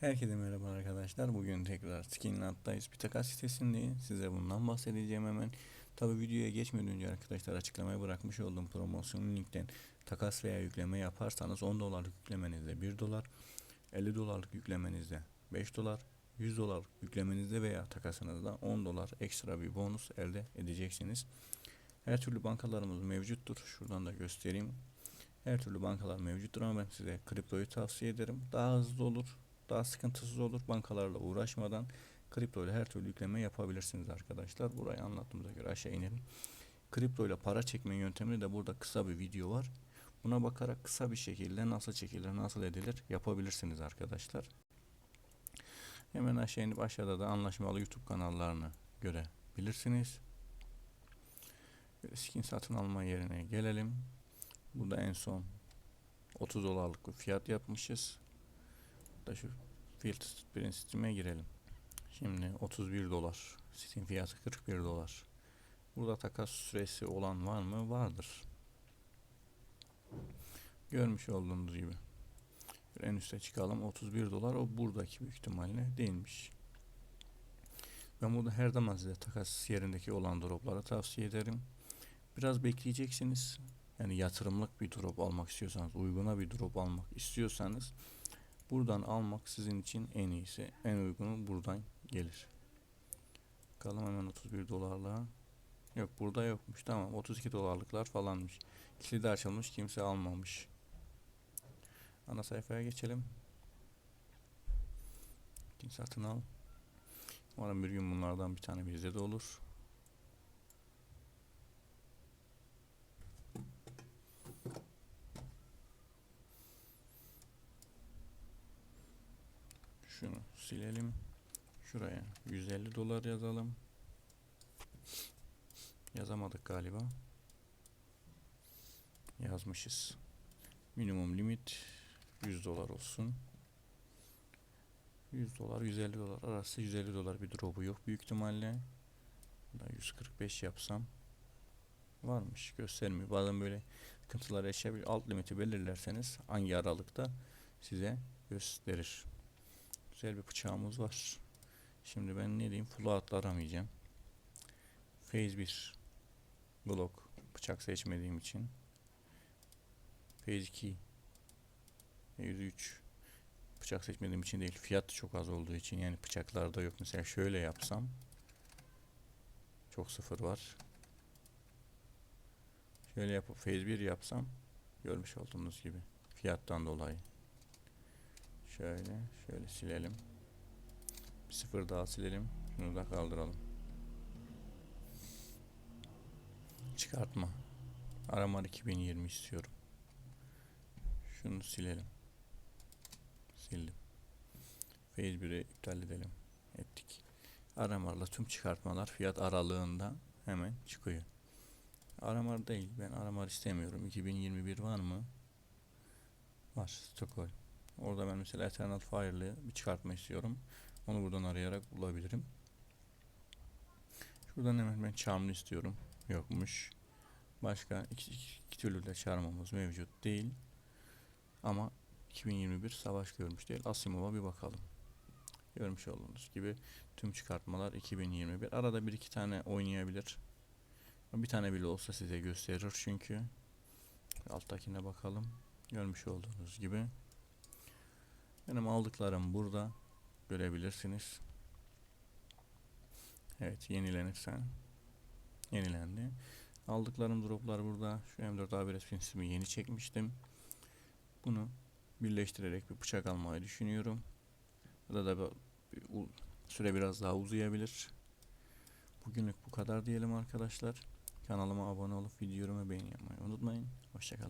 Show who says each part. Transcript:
Speaker 1: Herkese merhaba arkadaşlar. Bugün tekrar Skinland'dayız. Bir takas sitesindeyiz. Size bundan bahsedeceğim hemen. Tabi videoya geçmeden önce arkadaşlar açıklamaya bırakmış olduğum promosyonun linkten takas veya yükleme yaparsanız 10 dolarlık yüklemenizde 1 dolar, 50 dolarlık yüklemenizde 5 dolar, 100 dolar yüklemenizde veya takasınızda 10 dolar ekstra bir bonus elde edeceksiniz. Her türlü bankalarımız mevcuttur. Şuradan da göstereyim. Her türlü bankalar mevcuttur ama ben size kriptoyu tavsiye ederim. Daha hızlı olur, daha sıkıntısız olur. Bankalarla uğraşmadan kripto ile her türlü yükleme yapabilirsiniz arkadaşlar. Burayı anlattığımıza göre aşağı inelim. Kripto ile para çekme yöntemini de burada kısa bir video var. Buna bakarak kısa bir şekilde nasıl çekilir, nasıl edilir yapabilirsiniz arkadaşlar. Hemen aşağı inip aşağıda da anlaşmalı YouTube kanallarını görebilirsiniz. Skin satın alma yerine gelelim. Burada en son 30 dolarlık bir fiyat yapmışız. Da şu filtre print Steam'e girelim. Şimdi 31 dolar. Steam fiyatı 41 dolar. Burada takas süresi olan var mı? Vardır. Görmüş olduğunuz gibi. En üste çıkalım. 31 dolar. O buradaki büyük ihtimalle değilmiş. Ben burada her zaman size takas yerindeki olan dropları tavsiye ederim. Biraz bekleyeceksiniz. Yani yatırımlık bir drop almak istiyorsanız, uyguna bir drop almak istiyorsanız buradan almak sizin için en iyisi. En uygunu buradan gelir. Bakalım hemen 31 dolarla. Yok burada yokmuş. Tamam 32 dolarlıklar falanmış. Kilidi açılmış kimse almamış. Ana sayfaya geçelim. Satın al. Umarım bir gün bunlardan bir tane bizde de olur. Şunu silelim. Şuraya 150 dolar yazalım. Yazamadık galiba. Yazmışız. Minimum limit 100 dolar olsun. 100 dolar 150 dolar arası 150 dolar bir drop'u yok büyük ihtimalle. Da 145 yapsam varmış göstermiyor. Bazen böyle sıkıntılar yaşayabilir. Alt limiti belirlerseniz hangi aralıkta size gösterir. Güzel bir bıçağımız var. Şimdi ben ne diyeyim? Full atla aramayacağım. Phase 1 Glock bıçak seçmediğim için. Phase 2 103 bıçak seçmediğim için değil. Fiyat çok az olduğu için yani bıçaklarda yok. Mesela şöyle yapsam çok sıfır var. Şöyle yapıp phase 1 yapsam görmüş olduğunuz gibi fiyattan dolayı. Şöyle şöyle silelim. Bir sıfır daha silelim. Şunu da kaldıralım. Çıkartma. Aramar 2020 istiyorum. Şunu silelim. Sildim. Phase 1'i iptal edelim. Ettik. Aramarla tüm çıkartmalar fiyat aralığında hemen çıkıyor. Aramar değil. Ben aramar istemiyorum. 2021 var mı? Var. Stockholm. Orada ben mesela Eternal Fire'lı bir çıkartma istiyorum. Onu buradan arayarak bulabilirim. Şuradan hemen ben Charm'lı istiyorum. Yokmuş. Başka iki, iki, iki türlü de çarmamız mevcut değil. Ama 2021 savaş görmüş değil. Asimov'a bir bakalım. Görmüş olduğunuz gibi tüm çıkartmalar 2021. Arada bir iki tane oynayabilir. Bir tane bile olsa size gösterir çünkü. Alttakine bakalım. Görmüş olduğunuz gibi. Benim aldıklarım burada görebilirsiniz. Evet yenilenirse yenilendi. Aldıklarım droplar burada. Şu M4 A1 prinsipimi yeni çekmiştim. Bunu birleştirerek bir bıçak almayı düşünüyorum. Burada da bir, süre biraz daha uzayabilir. Bugünlük bu kadar diyelim arkadaşlar. Kanalıma abone olup videomu beğeni yapmayı unutmayın. Hoşçakalın.